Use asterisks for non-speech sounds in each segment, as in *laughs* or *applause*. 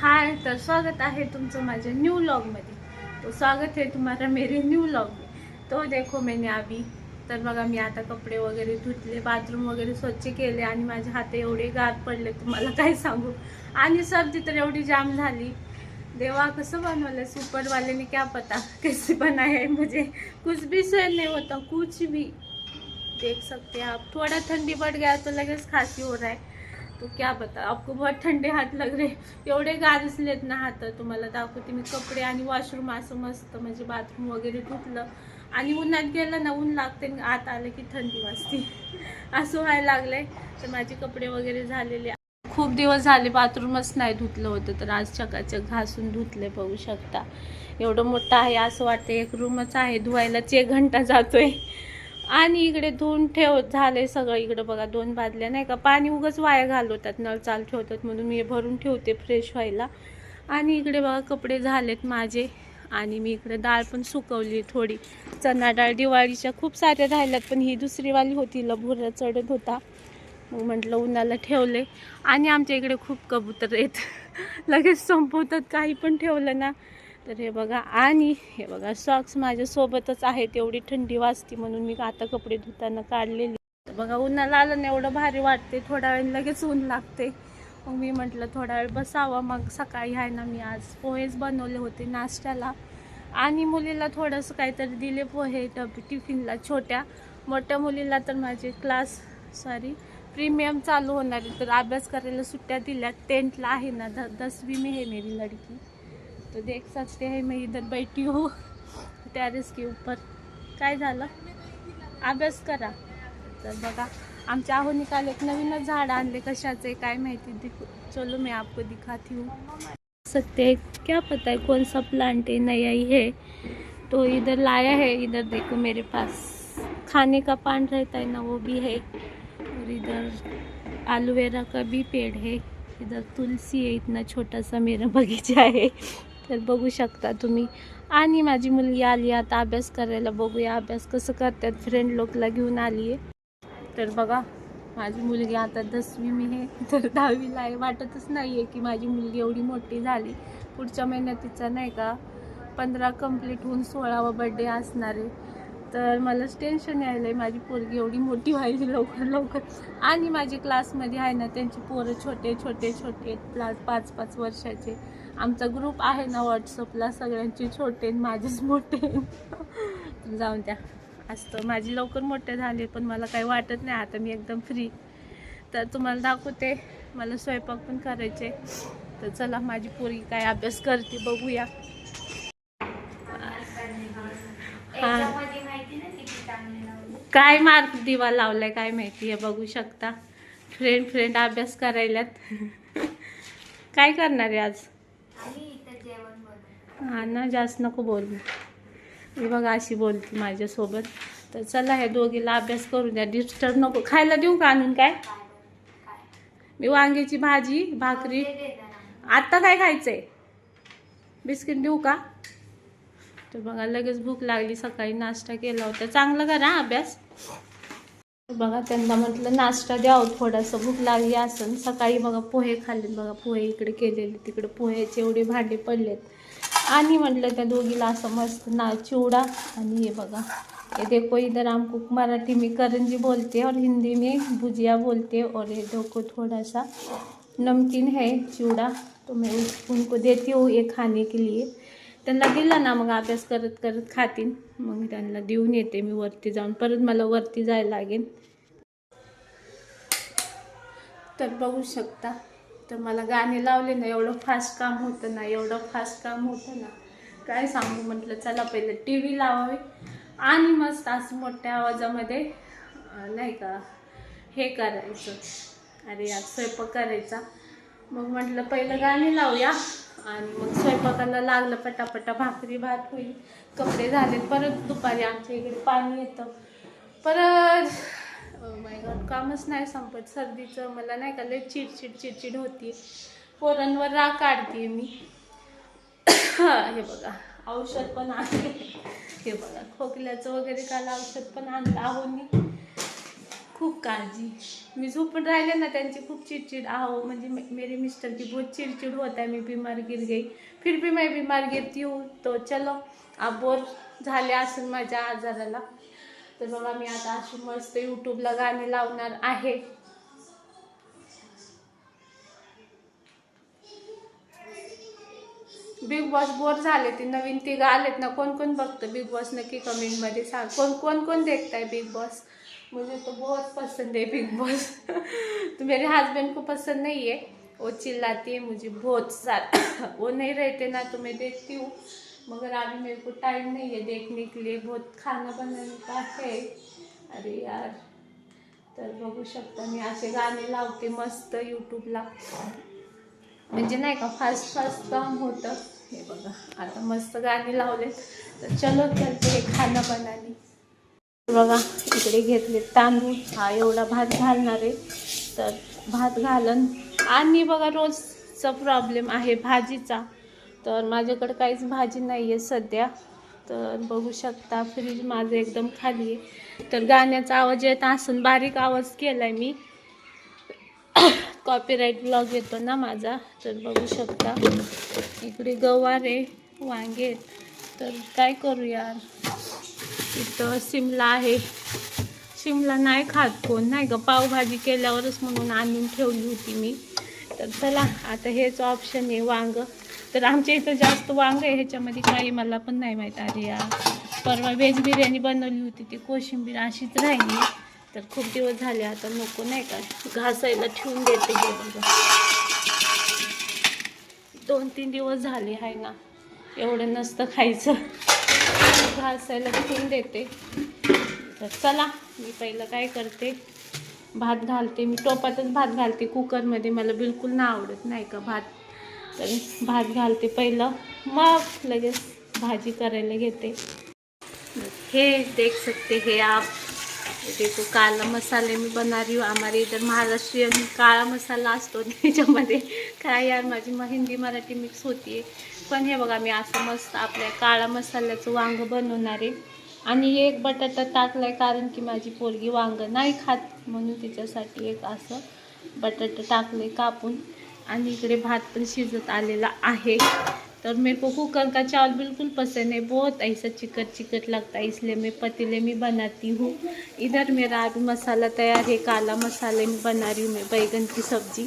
हाय तर स्वागत आहे तुमचं माझ्या न्यू लॉगमध्ये तो स्वागत है तुम्हारा मेरे न्यू व्लॉग में तो देखो मैंने अभी. तर बघा मी आता कपडे वगैरे धुतले बाथरूम वगैरे स्वच्छ केले आणि माझे हात एवढे गार पडले तुम्हाला काय सांगू? आणि सर्दी तर एवढी जाम झाली. देवा कसं बनवलं सुपर वाले ने क्या पता कैसे बनाया म्हणजे मुझे कुछ भी सहन नहीं होता कुछ भी. देख सकते हैं आप. थोड़ा ठंडी पड गया तो लगेच खासी हो रहा है तो क्या बता? आपको बहुत ठंडे हात लग रे एवढे गाजसलेत ना हात. तुम्हाला दाखवते मी कपडे आणि वॉशरूम असं मस्त म्हणजे बाथरूम वगैरे धुतलं आणि उन्हात गेलं ना ऊन लागते आत आलं की थंडी वाजते. असं व्हायला लागलंय. तर माझे कपडे वगैरे झालेले खूप दिवस झाले बाथरूमच नाही धुतलं होतं तर आज चकाचक घासून धुतले बघू शकता. एवढं मोठं आहे असं वाटतं एक रूमच आहे धुवायलाच एक घंटा जातोय. आणि इकडे धुवून ठेव झाले सगळं. इकडं बघा दोन बादल्या नाही का? पाणी उगच वाया घालवतात नळ चालू ठेवतात म्हणून मी भरून ठेवते फ्रेश व्हायला. आणि इकडे बघा कपडे झालेत माझे. आणि मी इकडे डाळ पण सुकवली थोडी. चणा डाळ दिवाळीच्या खूप साऱ्या राहिल्यात पण ही दुसरीवाली होती. लभुरा चढत होता. मग म्हटलं उन्हाला ठेवले. आणि आमच्या इकडे खूप कबूतर आहेत. *laughs* लगेच संपवतात काही पण ठेवलं ना. तर हे बघा आणि हे बघा सॉक्स माझ्यासोबतच आहेत. एवढी थंडी वाजते म्हणून मी आता कपडे धुताना काढलेली. बघा उन्हाला आलं ना एवढं भारी वाटते थोड्या वेळ लगेच ऊन लागते मग मी म्हटलं थोडा वेळ बसावा. मग सकाळी आहे ना मी आज पोहेच बनवले होते नाश्त्याला. आणि मुलीला थोडंसं काहीतरी दिले पोहे डब टिफिनला छोट्या. मोठ्या मुलीला तर माझे क्लास सॉरी प्रीमियम चालू होणार आहे. तर अभ्यास करायला सुट्ट्या दिल्या टेंथला आहे ना द दसवी में हे मेरी लड़की. तो देख सकते हैं मैं इधर बैठी हूँ टेरेस के ऊपर। काय झालं? अभ्यास करा. तर बघा आमच्या आहो निकाल एक नवीनच झाड आणले कशाचे काय माहिती दिख चलो मैं आपको दिखाती हूँ. सकते क्या पता है कौन सा प्लांट है नया ही है। तो इधर लाया है इधर देखो मेरे पास। खाने का पान रहता है ना वो भी है। और इधर एलोवेरा का भी पेड़ है। इधर तुलसी है इतना छोटा सा मेरा बगीचा है। तर बघू शकता तुम्ही. आणि माझी मुलगी आली आता अभ्यास करायला बघूया अभ्यास कसं करतात. फ्रेंड लोकला घेऊन आली आहे तर बघा माझी मुलगी आता दसवी मी हे तर दहावीला आहे. वाटतच नाही आहे की माझी मुलगी एवढी मोठी झाली. पुढच्या महिन्यात तिचा नाही का पंधरा कंप्लीट होऊन सोळावा बड्डे असणार आहे. तर मलाच टेन्शन यायलं आहे माझी पोरगी एवढी मोठी व्हायची लवकर लवकर. आणि माझी क्लासमध्ये आहे ना त्यांची पोरं छोटे छोटे छोटे क्लास पाच पाच वर्षाचे. आमचा ग्रुप आहे ना व्हॉट्सअपला सगळ्यांचे छोटे आणि माझेच मोठे. जाऊन द्या. असतं माझी लवकर मोठे झाले पण मला काही वाटत नाही. आता मी एकदम फ्री तर तुम्हाला दाखवते. मला स्वयंपाक पण करायचे. तर चला माझी पोरगी काय अभ्यास करते बघूया. हा. काय मार्क दिवा लावलाय काय माहिती आहे बघू शकता. फ्रेंड फ्रेंड अभ्यास करायल्यात. काय करणार आहे आज? हा ना जास्त नको बोलू. मी बघा अशी बोलते माझ्यासोबत. तर चला ह्या दोघीला अभ्यास करू द्या. डिस्टर्ब नको. खायला देऊ का आणून काय? मी वांग्याची भाजी भाकरी. आत्ता काय खायचंय? बिस्किट देऊ का? तर बघा लगेच भूक लागली सकाळी नाश्ता केला होता. चांगलं करा अभ्यास. बघा त्यांना म्हटलं नाश्ता द्यावं थोडासा. भूक लागली असं सकाळी बघा पोहे खाल्ले बघा पोहे इकडे केलेले तिकडे पोह्याचे एवढे भांडे पडलेत. आणि म्हटलं त्या दोघीला असं मस्त ना चिवडा आणि हे बघा ये देखो इधर हमको मराठी में करंजी बोलते और हिंदी में भुजिया बोलते और ये देखो थोड़ा सा नमकीन है चिवडा. तो मैं उनको देती हूँ ये खाने के लिए. त्यांना दिला ना मग अभ्यास करत करत खातील मग त्यांना देऊन येते मी वरती जाऊन. परत मला वरती जायला लागेल. तर बघू शकता. तर मला गाणे लावले ना एवढं फास्ट काम होतं ना एवढं फास्ट काम होतं ना. काय सांगू म्हटलं चला पहिलं टी व्ही लावावे. आणि मस्त असं मोठ्या आवाजामध्ये नाही का हे करायचं. अरे आज स्वयंपाक करायचा. मग म्हटलं पहिलं गाणे लावूया. आणि मग स्वयंपाकाला लागलं पटापटा भाकरी भात होईल कपडे झाले परत दुपारी आमच्या इकडे पाणी येतं. परत oh माय गॉड कामच नाही संपत. सर्दीचं मला नाही का लय चिडचिड चिडचिड होती. पोरांवर राग काढते मी. हे बघा औषध पण आणले हे बघा खोकल्याचं वगैरे काल औषध पण आणलं आहो मी खूप काळजी. मी झोपून राहिले ना त्यांची खूप चिडचिड. आहो म्हणजे मेरी मेरे मिस्टर की बहुत चिड़चिड़ होता है मैं बीमार गिर गई. फिर भी मैं बीमार गिरती हूँ. तो चलो आप बोर झाले असून माझ्या आजाराला. तर बघा मी आता अशी मस्त यूट्यूबला गाणी लावणार आहे. बिग बॉस बोर झाले ते नवीन तिघ आलेत ना कोण कोण बघतं बिग बॉस नक्की कमेंटमध्ये सांग. कोण कोण कोण देखताय बिग बॉस मुझे तो बहुत पसंद है बिग बॉस। तो मेरे हस्बैंड को पसंद नहीं है। वो चिल्लाती है मुझे बहुत सारा। वो नहीं रहते ना तो मैं देखती हूँ। मगर अभी मेरे को टाइम नहीं है देखने के लिए। बहुत खाना बनाने का है। अरे यार तर बघू शकता मी असे गाणे लावते मस्त यूट्यूबला म्हणजे नाही का फास्ट फास्ट काम होतं. हे बघा आता मस्त गाणे लावले तर चलो चलते हे खाणं बनाने. बघा इकडे घेतले तांदूळ. हा एवढा भात घालणार आहे. तर भात घालन. आणि बघा रोजचा प्रॉब्लेम आहे भाजीचा. तर माझ्याकडे काहीच भाजी नाही आहे सध्या. तर बघू शकता फ्रीज माझं एकदम खाली आहे. तर गाण्याचा आवाज येत असून बारीक आवाज केला आहे मी. कॉपीराईट ब्लॉग येतो ना माझा. तर बघू शकता. इकडे गवार आहे वांगे तर काय करू यार? इथं शिमला आहे. शिमला नाही खात कोण. नाही का पावभाजी केल्यावरच म्हणून आणून ठेवली होती मी. तर चला आता हेच ऑप्शन आहे वांग. तर आमच्या इथं जास्त वांग आहे ह्याच्यामध्ये काही मला पण नाही माहीत. अरे या परवा व्हेज बिर्याणी बनवली होती ती कोशिंबीर अशीच राहिली. तर खूप दिवस झाले आता नको नाही का? घासायला ठेवून देते हे बघा. दोन तीन दिवस झाले आहे ना. एवढं नसतं खायचं. घासायला ठेवून देते. तर चला मी पहिलं काय करते भात घालते. मी टोपातच भात घालते कुकरमध्ये मला बिलकुल ना आवडत नाही का भात. तर भात घालते पहिलं. मग लगेच भाजी करायला घेते. हे देख सकते हे आप. देखो काला मसाले मी बना रही हूँ हमारे इधर महाराष्ट्रीयन काळा मसाला असतो त्याच्यामध्ये काय यार माझी मग हिंदी मराठी मिक्स होती पण हे बघा मी असं मस्त आपल्या काळा मसाल्याचं वांग बनवणार आहे. आणि एक बटाटा टाकलाय कारण की माझी पोरगी वांग नाही खात म्हणून तिच्यासाठी एक असं बटाटा टाकले कापून. आणि इकडे भात पण शिजत आलेला आहे. तर मेरे को कुकर का चावल बिल्कुल पसंद है। बहुत ऐसा चिकट चिकट लगता है इसलिए मैं पतीले में बनाती हूँ। इधर मेरा अभी मसाला तयार है काला मसाले में बना रही हूँ मैं बैगन की सब्जी।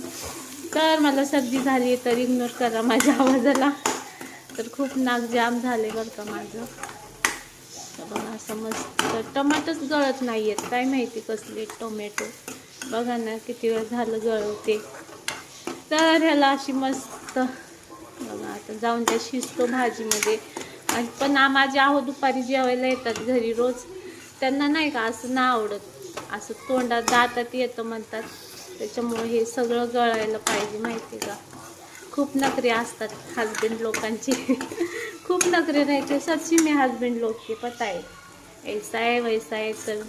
तर मला सब्जी झाली आहे तर इग्नोर करा माझ्या आवाजाला. तर खूप नाक जाम झाले बरं का माझं. तर बघा असं मस्त. टमाटोच गळत नाही आहेत. काय माहिती कसले टोमॅटो. बघा ना किती वेळ झालं गळवते. तर ह्याला अशी मस्त तर जाऊन त्या शिजतो भाजीमध्ये. आणि पण आ- माझे आहो दुपारी जेवायला येतात घरी रोज. त्यांना नाही का असं ना आवडत. असं तोंडात दातात येतं म्हणतात. त्याच्यामुळे हे सगळं गळायला पाहिजे माहिती का? खूप नखरे असतात हजबंड लोकांचे. *laughs* खूप नखरे राहायचे सच्ची मी हजबंड लोक के पता आहे. ऐसा आहे वैसा आहे तर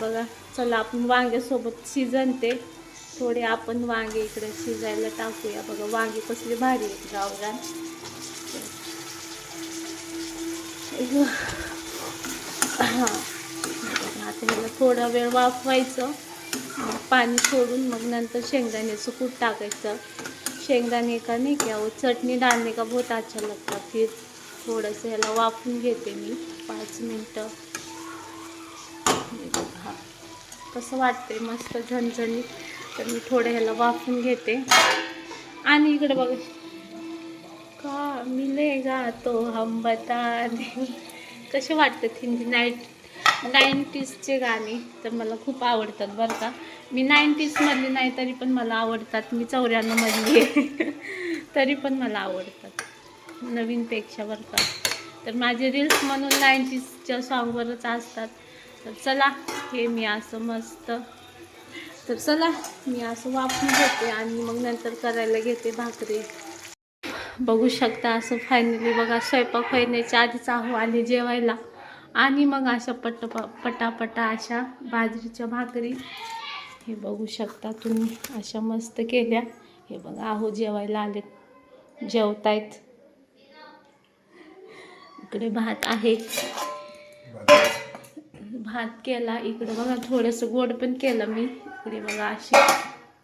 बघा चला आपण वांग्यासोबत शिजन ते. थोडे आपण वांगे इकडे शिजायला टाकूया. बघा वांगे कसले भारी आहेत गावरान हां. आता ह्याला थोडा वेळ वाफवायचं. पाणी सोडून मग नंतर शेंगदाण्याचं कूट टाकायचं. शेंगदाणे का नाही का चटणी डालने का बहुत अच्छा लागतात. फिर थोडंसं ह्याला वाफून घेते मी. पाच मिनटं. हे कसं वाटतंय मस्त झणझणीत. तर मी थोडं ह्याला वाफून घेते. आणि इकडे बघ. का मिलेगा तो हम बता दे कसे वाटतात हिंदी नाईट नाईन्टीजचे गाणे? तर मला खूप आवडतात बरं का. मी नाईन्टीजमधली नाही तरी पण मला आवडतात. मी चौऱ्याण्णवमधली. आहे *laughs* तरी पण मला आवडतात. नवीनपेक्षा बरं का. तर माझे रील्स म्हणून नाईन्टीजच्या सॉंगवरच असतात. तर चला हे मी असं मस्त तर चला मी असं वापरून घेते आणि मग नंतर करायला घेते भाकरी. बघू शकता असं फायनली बघा स्वयंपाक फैन्याच्या आधीच आहो आले जेवायला. आणि मग अशा पट पटापटा अशा बाजरीच्या भाकरी. हे बघू शकता तुम्ही अशा मस्त केल्या. हे बघा आहो जेवायला आलेत. जेवतायत. इकडे भात आहे. भात केला इकडे बघा थोडंसं गोड पण केलं मी. इकडे बघा अशी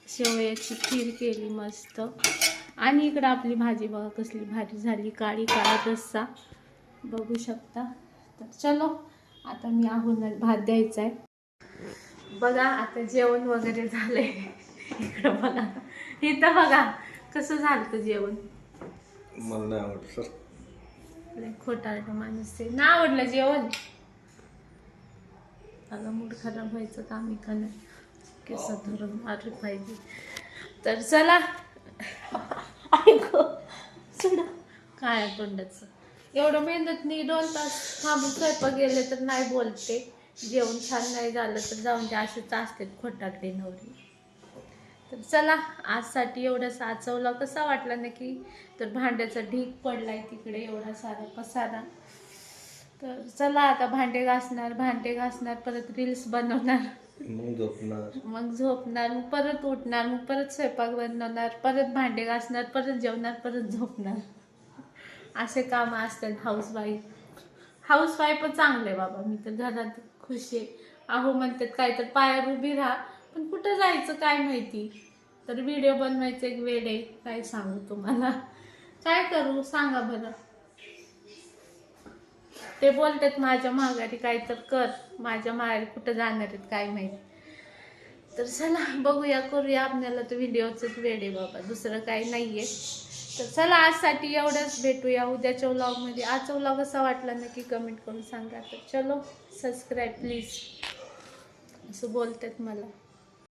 शेवयाची खीर केली मस्त. आणि इकडं आपली भाजी बघा कसली भारी झाली काळी काळा रस्सा. बघू शकता. तर चलो आता मी आहून भात द्यायचा आहे बघा आता जेवण वगैरे झालंय. इकडं बघा. इथं बघा कसं झालं जेवण? मला नाही आवडत सर. खोटारडं माणूस आहे. ना आवडलं जेवण? अगं मूड खराब व्हायचं काम का नाही केस धरून मारले पाहिजे. तर चला. ऐक. सोडा. काय तोंडाचं? एवढं मेहनत नाही दोन तास थांबून स्वयंपाक गेले तर नाही बोलते. जेवण छान नाही झालं तर जाऊन ते असेच असते खोटाकडे नवरी. तर चला आजसाठी एवढं साचवलं. कसा वाटला नक्की? तर भांड्याचा ढीक पडलाय तिकडे एवढा सारा पसारा. तर चला आता भांडे घासणार भांडे घासणार परत रील्स बनवणार. मग झोपणार. मग झोपणार मग परत उठणार मग परत स्वयंपाक बनवणार परत भांडे घासणार परत जेवणार परत झोपणार. असे काम असतात हाऊस वाईफ हाऊस वाईफच चांगले बाबा. मी तर घरात खुश आहे. अहो म्हणतात काय तर पायावर उभी राहा पण कुठं जायचं काय माहिती? तर व्हिडिओ बनवायचं एक वेळ आहे. काय सांगू तुम्हाला? काय करू? सांगा बरं. ते बोलतात माझ्या माघारी काय तर कर. माझ्या माघारी कुठं जाणार आहेत काय माहिती. तर चला बघूया करूया. आपल्याला तर व्हिडिओचंच वेळ आहे बाबा. दुसरं काही नाही आहे तर चला आजसाठी एवढंच भेटूया. उद्याच्या व्लॉगमध्ये आजचा व्लॉग असा वाटला नक्की कमेंट करून सांगा. तर चलो सबस्क्राईब प्लीज असं बोलतात मला.